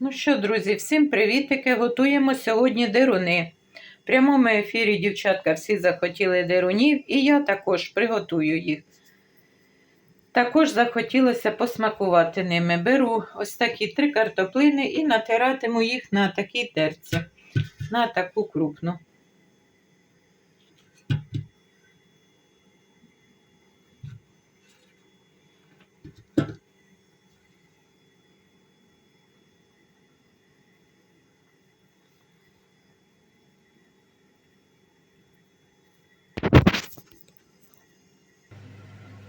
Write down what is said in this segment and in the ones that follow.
Ну що, друзі, всім привітики! Готуємо сьогодні деруни. В прямому ефірі, дівчатка, всі захотіли дерунів, і я також приготую їх. Також захотілося посмакувати ними. Беру ось такі три картоплини і натиратиму їх на такій терці, на таку крупну.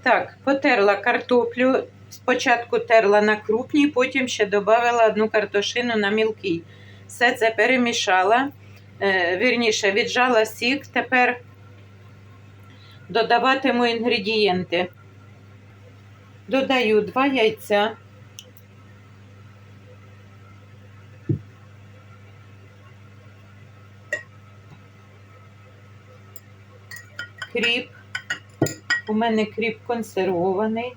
Так, потерла картоплю. Спочатку терла на крупній, потім ще додала одну картошину на мілкій. Все це перемішала, е, вірніше, віджала сік. Тепер додаватиму інгредієнти. Додаю два яйця. Кріп. У мене кріп консервований.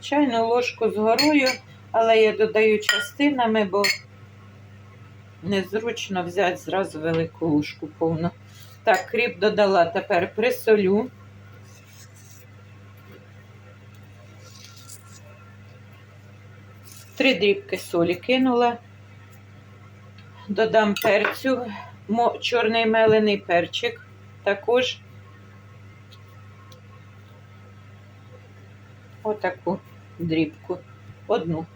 Чайну ложку з горою, але я додаю частинами, бо незручно взяти зразу велику ложку повну. Так, кріп додала, тепер присолю. Три дрібки солі кинула додам перцю, чорний мелений перчик також. Отаку дрібку. Одну,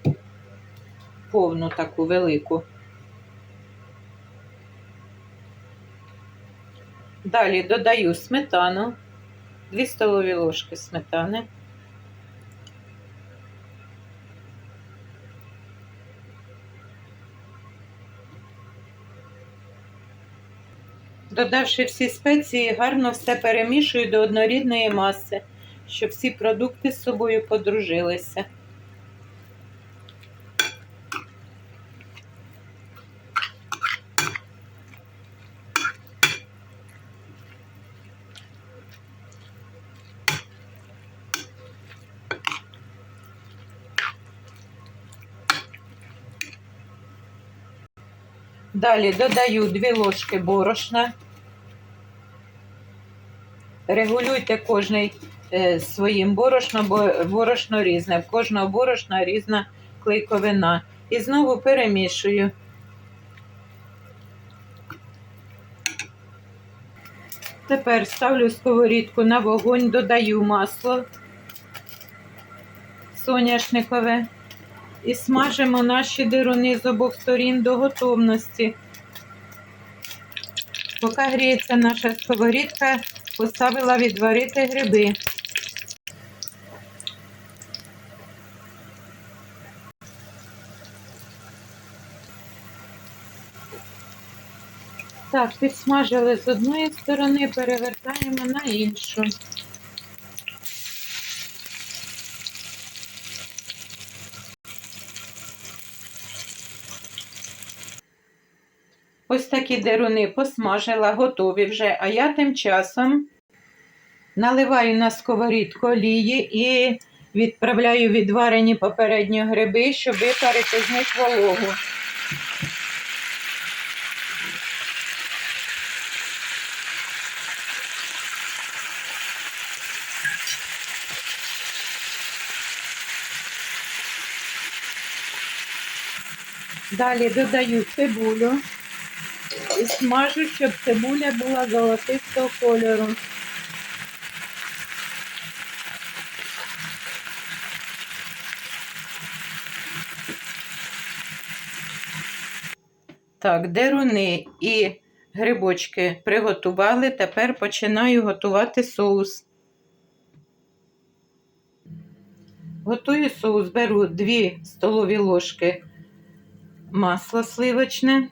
повну таку велику. Далі додаю сметану, 2 столові ложки сметани. Додавши всі спеції, гарно все перемішую до однорідної маси, щоб всі продукти з собою подружилися. Далі додаю 2 ложки борошна. Регулюйте кожний е, своїм борошном, бо борошно різне. В кожного борошна різна клейковина. І знову перемішую. Тепер ставлю сковорідку на вогонь, додаю масло соняшникове і смажимо наші дируни з обох сторін до готовності. Поки гріється наша сковорідка, поставила відварити гриби. Так, підсмажили з одної сторони, перевертаємо на іншу. Ось такі деруни посмажила, готові вже, а я тим часом наливаю на сковорідку олії і відправляю відварені попередньо гриби, щоб випарити з них вологу. Далі додаю цибулю і смажу, щоб цибуля була золотистого кольору. Так, деруни і грибочки приготували, тепер починаю готувати соус. Готую соус, беру 2 столові ложки масла сливочне.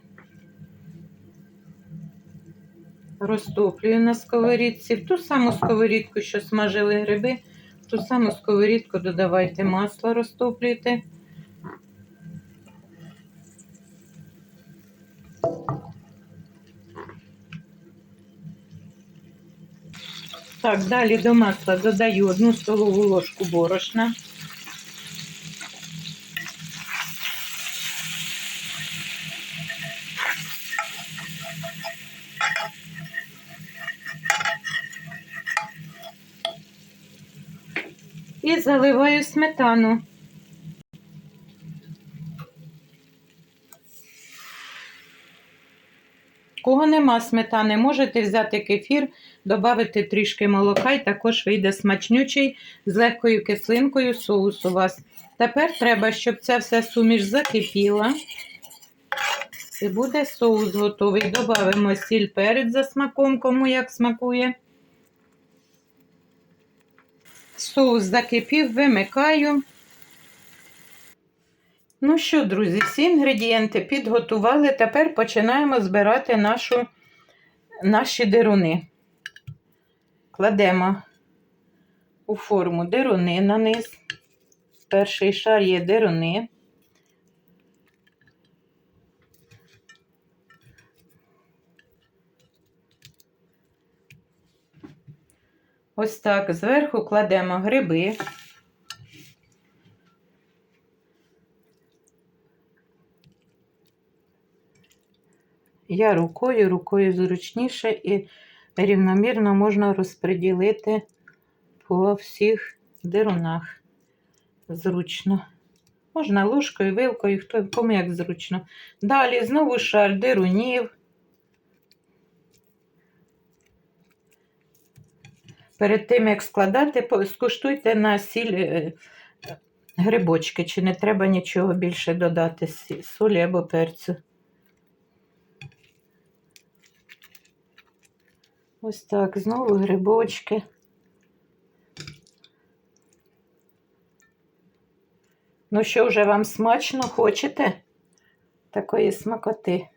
Розтоплюю на сковорідці. В ту саму сковорідку, що смажили гриби, в ту саму сковорідку додавайте масло, розтоплюйте. Так, далі до масла додаю одну столову ложку борошна. І заливаю сметану. Кого нема сметани, можете взяти кефір, додати трішки молока і також вийде смачнючий з легкою кислинкою соус у вас. Тепер треба, щоб ця вся суміш закипіла. І буде соус готовий. Добавимо сіль перець за смаком, кому як смакує. Соус закипів, вимикаю. Ну що, друзі, всі інгредієнти підготували. Тепер починаємо збирати нашу, наші дируни. Кладемо у форму дируни на низ. Перший шар є дируни. Ось так зверху кладемо гриби. Я рукою, рукою зручніше і рівномірно можна розподілити по всіх дирунах. Зручно. Можна ложкою, вилкою, хто кому як зручно. Далі знову шар дирунів. Перед тим, як складати, скуштуйте на сіль е, грибочки, чи не треба нічого більше додати солі або перцю. Ось так, знову грибочки. Ну що, вже вам смачно хочете такої смакоти?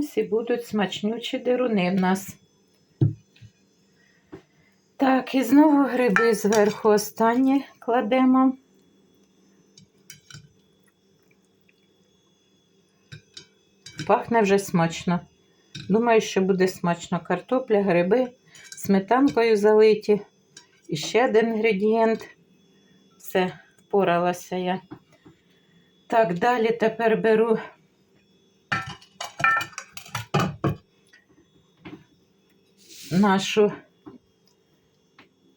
Ось і будуть смачнючі дируни в нас. Так, і знову гриби зверху останні кладемо. Пахне вже смачно. Думаю, що буде смачно картопля, гриби, сметанкою залиті. І ще один інгредієнт. Все, впоралася я. Так, далі тепер беру нашу,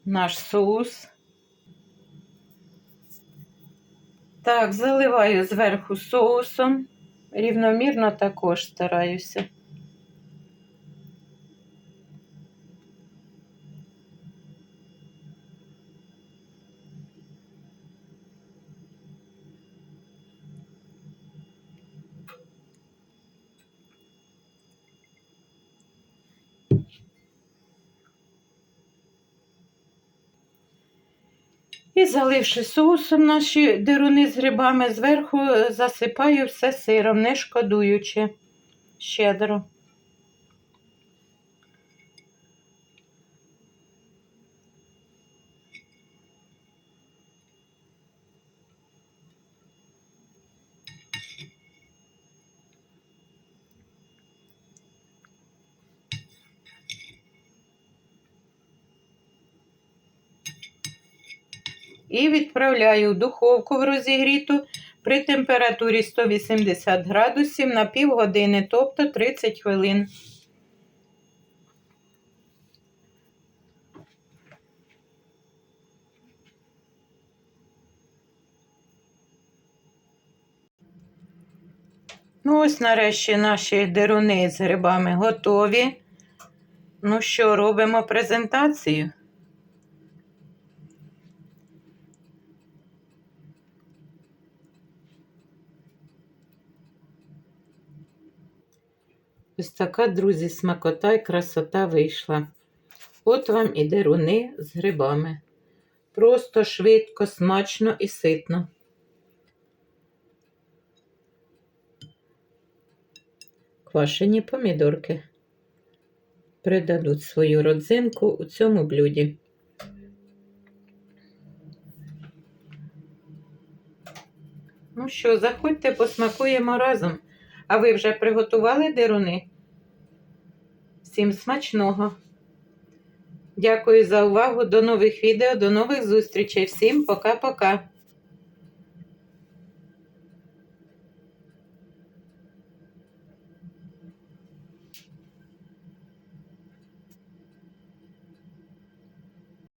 наш соус. Так, заливаю зверху соусом. Рівномірно також стараюся. І заливши соусом наші деруни з грибами, зверху е, засипаю все сиром, не шкодуючи щедро. І відправляю в духовку в розігріту при температурі 180 градусів на півгодини, тобто 30 хвилин. Ну, ось нарешті наші деруни з грибами готові. Ну що, робимо презентацію? Ось така, друзі, смакота і красота вийшла. От вам і деруни з грибами. Просто швидко, смачно і ситно. Квашені помідорки придадуть свою родзинку у цьому блюді. Ну що, заходьте, посмакуємо разом. А ви вже приготували деруни? Всім смачного! Дякую за увагу. До нових відео, до нових зустрічей. Всім пока-пока.